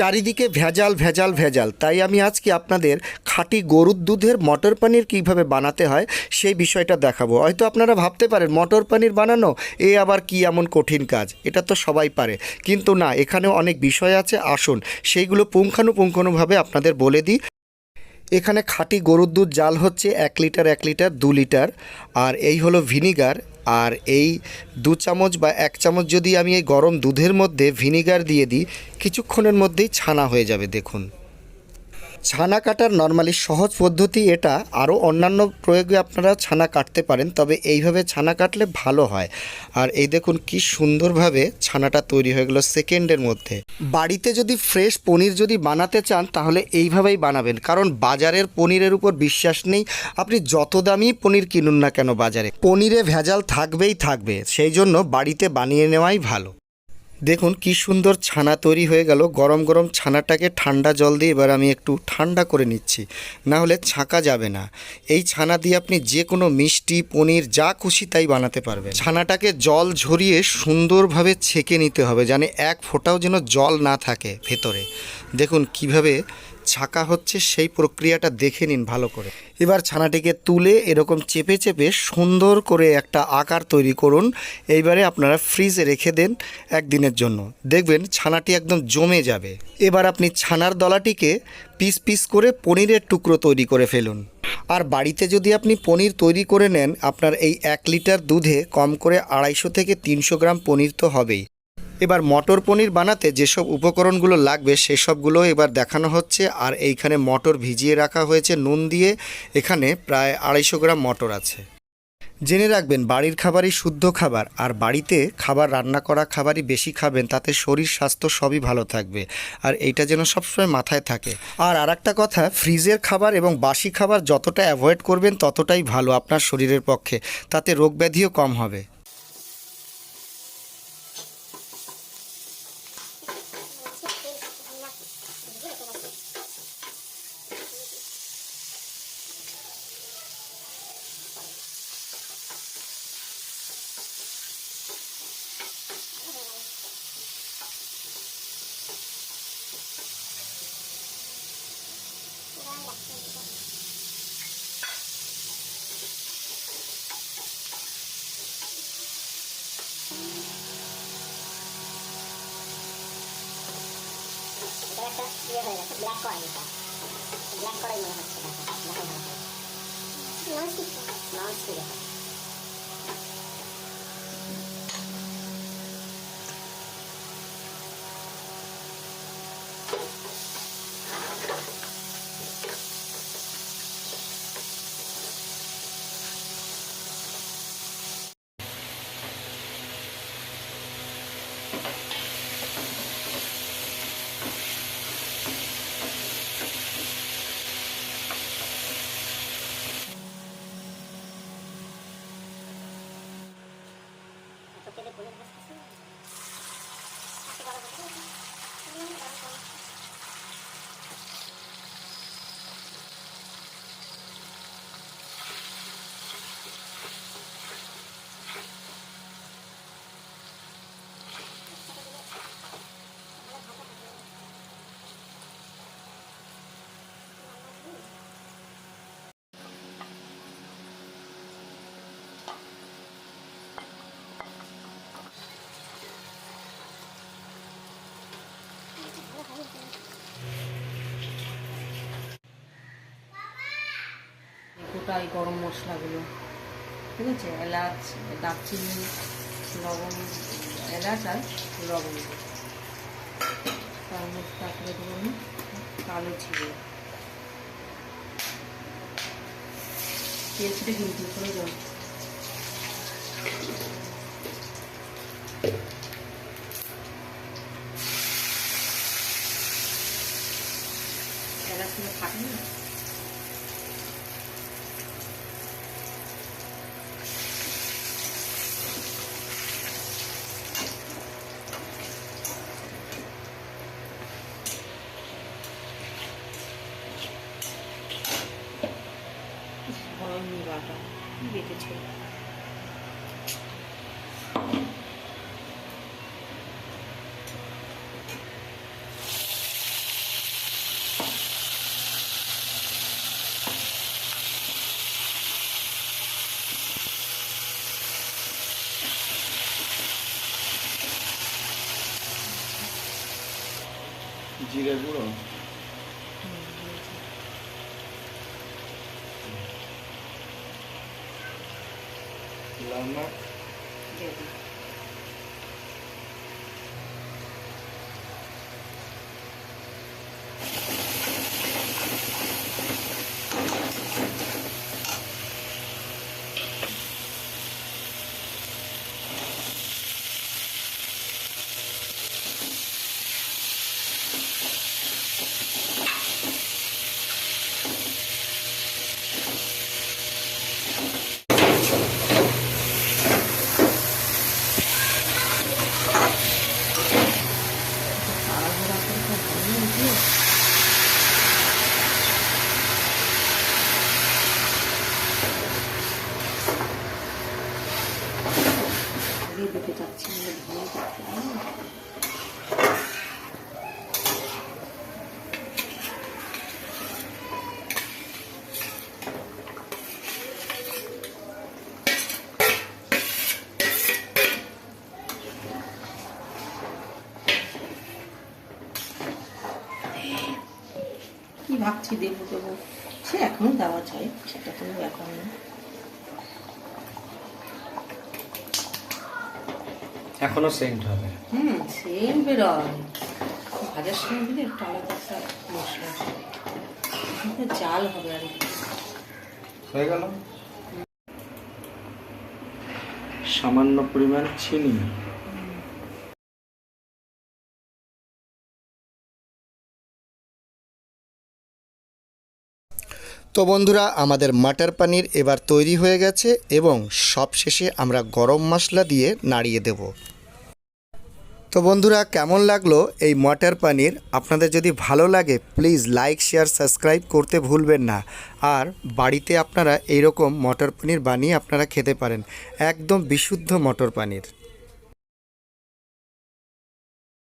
চারিদিকে ভেজাল ভেজাল ভেজাল। তাই আমি আজকে আপনাদের খাঁটি গরুর দুধের মটর পানির কীভাবে বানাতে হয় সেই বিষয়টা দেখাবো। হয়তো আপনারা ভাবতে পারেন, মটর পানির বানানো, এ আবার কি এমন কঠিন কাজ? এটা তো সবাই পারে। কিন্তু না, এখানেও অনেক বিষয় আছে, আসুন। সেইগুলো পুঙ্খানুপুঙ্খানুভাবে আপনাদের বলে দিই। এখানে খাঁটি গরুর দুধ জাল হচ্ছে এক লিটার এক লিটার, দু লিটার। আর এই হলো ভিনিগার। আর এই দু চামচ বা এক চামচ যদি আমি এই গরম দুধের মধ্যে ভিনিগার দিয়ে দিই, কিছুক্ষণের মধ্যেই ছানা হয়ে যাবে, দেখুন। ছানা কাটার নর্মালি সহজ পদ্ধতি এটা। আরও অন্যান্য প্রয়োগে আপনারা ছানা কাটতে পারেন, তবে এইভাবে ছানা কাটলে ভালো হয়। আর এই দেখুন কি সুন্দরভাবে ছানাটা তৈরি হয়ে গেলো সেকেন্ডের মধ্যে। বাড়িতে যদি ফ্রেশ পনির যদি বানাতে চান, তাহলে এইভাবেই বানাবেন। কারণ বাজারের পনিরের উপর বিশ্বাস নেই। আপনি যত দামি পনির কিনুন না কেন বাজারে। পনিরে ভেজাল থাকবেই থাকবে। সেই জন্য বাড়িতে বানিয়ে নেওয়াই ভালো। দেখুন কি সুন্দর ছানা তৈরি হয়ে গেল। গরম গরম ছানাটাকে ঠান্ডা জল দিয়ে এবার আমি একটু ঠান্ডা করে নিচ্ছি। না হলে ছাঁকা যাবে না। এই ছানা দিয়ে আপনি যে কোনো মিষ্টি, পনির, যা খুশি তাই বানাতে পারবেন। ছানাটাকে জল ঝরিয়ে সুন্দরভাবে ছেঁকে নিতে হবে জানে এক ফোঁটাও যেন জল না থাকে ভেতরে। দেখুন কীভাবে ছাকা হচ্ছে, সেই প্রক্রিয়াটা দেখে নিন ভালো করে। এবার ছানাটিকে তুলে এরকম চেপে চেপে সুন্দর করে একটা আকার তৈরি করুন। এইবারে আপনারা ফ্রিজে রেখে দেন একদিনের জন্য। দেখবেন ছানাটি একদম জমে যাবে। এবার আপনি ছানার দলাটিকে পিস পিস করে পনিরের টুকরো তৈরি করে ফেলুন। আর বাড়িতে যদি আপনি পনির তৈরি করে নেন, আপনার এই এক লিটার দুধে কম করে আড়াইশো থেকে তিনশো গ্রাম পনির তো হবেই। এবার মটর পনির বানাতে যেসব উপকরণগুলো লাগবে সেসবগুলো এবার দেখানো হচ্ছে, আর এইখানে মটর ভিজিয়ে রাখা হয়েছে, নুন দিয়ে। এখানে প্রায় আড়াইশো গ্রাম মটর আছে। জেনে রাখবেন, বাড়ির খাবারই শুদ্ধ খাবার, আর বাড়িতে খাবার রান্না করা খাবারই বেশি খাবেন, তাতে শরীর স্বাস্থ্য সবই ভালো থাকবে, আর এইটা যেন সবসময় মাথায় থাকে। আর আর একটা কথা, ফ্রিজের খাবার এবং বাসি খাবার যতটা অ্যাভয়েড করবেন ততটাই ভালো আপনার শরীরের পক্ষে, তাতে রোগ ব্যাধিও কম হবে। ブラックはいいかブラックはイルもよくしてくださいブラックオイルもノンスティックノンスティッす Walang mas গোটা এই গরম মশলাগুলো, ঠিক আছে? এলাচ, দারচিনি, লবণ, এলাচ আর লবণ তার মধ্যে তারপরে ধরুন কালো ছিল তেল ছিটে কিন্তু না? বেঁচেছে? জিরে গুঁড়ো? Lama. কি ভাবছি দেবো দেবো সে এখনও দেওয়া যায় সেটা কোনো ব্যাপার না এখনও সেন্ট হবে। হুম বেরোয় ভাজার সময় দিলে একটু আলাদা মশলা। জাল হবে আর হয়ে গেল? সামান্য পরিমাণ চিনি। তো বন্ধুরা আমাদের মাটার পানির এবার তৈরি হয়ে গেছে এবং সবশেষে আমরা গরম মশলা দিয়ে নাড়িয়ে দেব। তো বন্ধুরা, কেমন লাগল এই মটর পানির? আপনাদের যদি ভালো লাগে প্লিজ লাইক শেয়ার সাবস্ক্রাইব করতে ভুলবেন না। আর বাড়িতে আপনারা এইরকম মটর পানির বানিয়ে আপনারা খেতে পারেন। একদম বিশুদ্ধ মটর পানির।